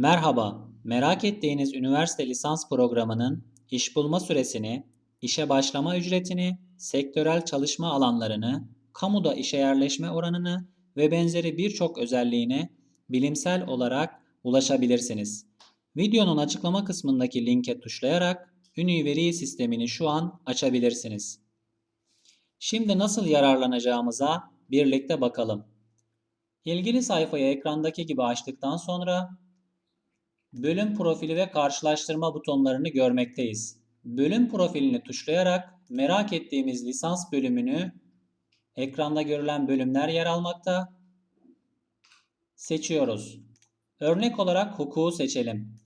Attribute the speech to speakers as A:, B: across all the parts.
A: Merhaba, merak ettiğiniz üniversite lisans programının iş bulma süresini, işe başlama ücretini, sektörel çalışma alanlarını, kamuda işe yerleşme oranını ve benzeri birçok özelliğine bilimsel olarak ulaşabilirsiniz. Videonun açıklama kısmındaki linke tuşlayarak Üniveri sistemini şu an açabilirsiniz. Şimdi nasıl yararlanacağımıza birlikte bakalım. İlgili sayfayı ekrandaki gibi açtıktan sonra bölüm profili ve karşılaştırma butonlarını görmekteyiz. Bölüm profilini tuşlayarak merak ettiğimiz lisans bölümünü ekranda görülen bölümler yer almakta. Seçiyoruz. Örnek olarak hukuku seçelim.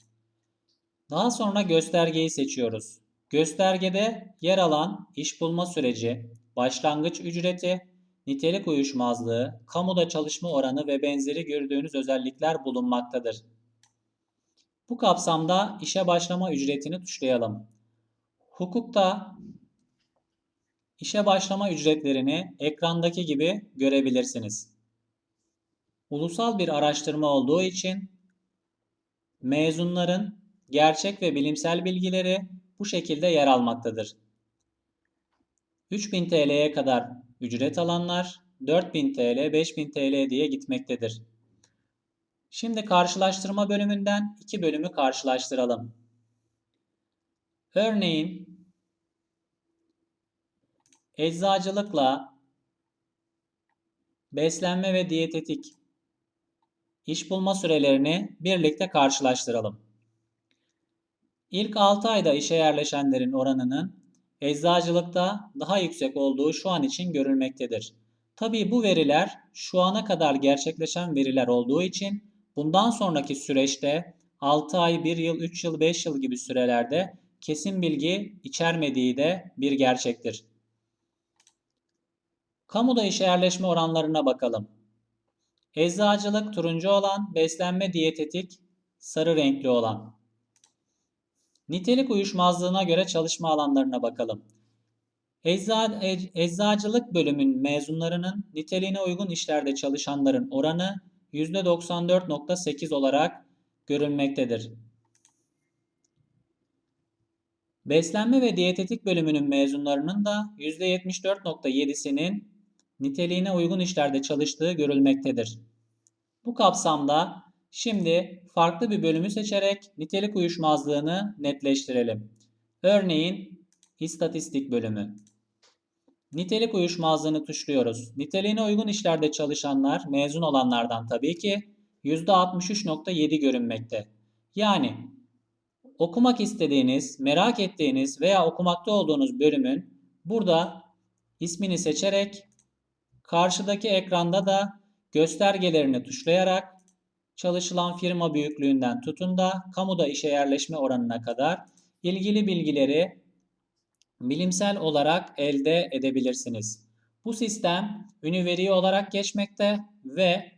A: Daha sonra göstergeyi seçiyoruz. Göstergede yer alan iş bulma süreci, başlangıç ücreti, nitelik uyuşmazlığı, kamuda çalışma oranı ve benzeri gördüğünüz özellikler bulunmaktadır. Bu kapsamda işe başlama ücretini tuşlayalım. Hukukta işe başlama ücretlerini ekrandaki gibi görebilirsiniz. Ulusal bir araştırma olduğu için mezunların gerçek ve bilimsel bilgileri bu şekilde yer almaktadır. 3000 TL'ye kadar ücret alanlar 4000 TL, 5000 TL diye gitmektedir. Şimdi karşılaştırma bölümünden iki bölümü karşılaştıralım. Örneğin eczacılıkla beslenme ve diyetetik iş bulma sürelerini birlikte karşılaştıralım. İlk 6 ayda işe yerleşenlerin oranının eczacılıkta daha yüksek olduğu şu an için görülmektedir. Tabii bu veriler şu ana kadar gerçekleşen veriler olduğu için bundan sonraki süreçte 6 ay, 1 yıl, 3 yıl, 5 yıl gibi sürelerde kesin bilgi içermediği de bir gerçektir. Kamuda işe yerleşme oranlarına bakalım. Eczacılık turuncu olan, beslenme diyetetik sarı renkli olan. Nitelik uyuşmazlığına göre çalışma alanlarına bakalım. Ecza, eczacılık bölümün mezunlarının niteliğine uygun işlerde çalışanların oranı %94.8 olarak görülmektedir. Beslenme ve diyetetik bölümünün mezunlarının da %74.7'sinin niteliğine uygun işlerde çalıştığı görülmektedir. Bu kapsamda şimdi farklı bir bölümü seçerek nitelik uyuşmazlığını netleştirelim. Örneğin istatistik bölümü. Nitelik uyuşmazlığını tuşluyoruz. Niteliğine uygun işlerde çalışanlar mezun olanlardan tabii ki %63.7 görünmekte. Yani okumak istediğiniz, merak ettiğiniz veya okumakta olduğunuz bölümün burada ismini seçerek karşıdaki ekranda da göstergelerini tuşlayarak çalışılan firma büyüklüğünden tutun da kamuda işe yerleşme oranına kadar ilgili bilgileri bilimsel olarak elde edebilirsiniz. Bu sistem üniveri olarak geçmekte ve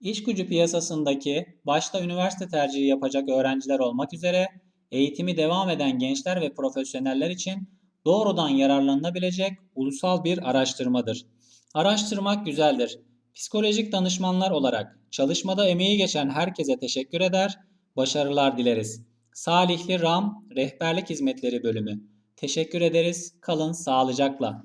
A: iş gücü piyasasındaki başta üniversite tercihi yapacak öğrenciler olmak üzere eğitimi devam eden gençler ve profesyoneller için doğrudan yararlanılabilecek ulusal bir araştırmadır. Araştırmak güzeldir. Psikolojik danışmanlar olarak çalışmada emeği geçen herkese teşekkür eder, başarılar dileriz. Salihli Ram Rehberlik Hizmetleri Bölümü. Teşekkür ederiz. Kalın sağlıcakla.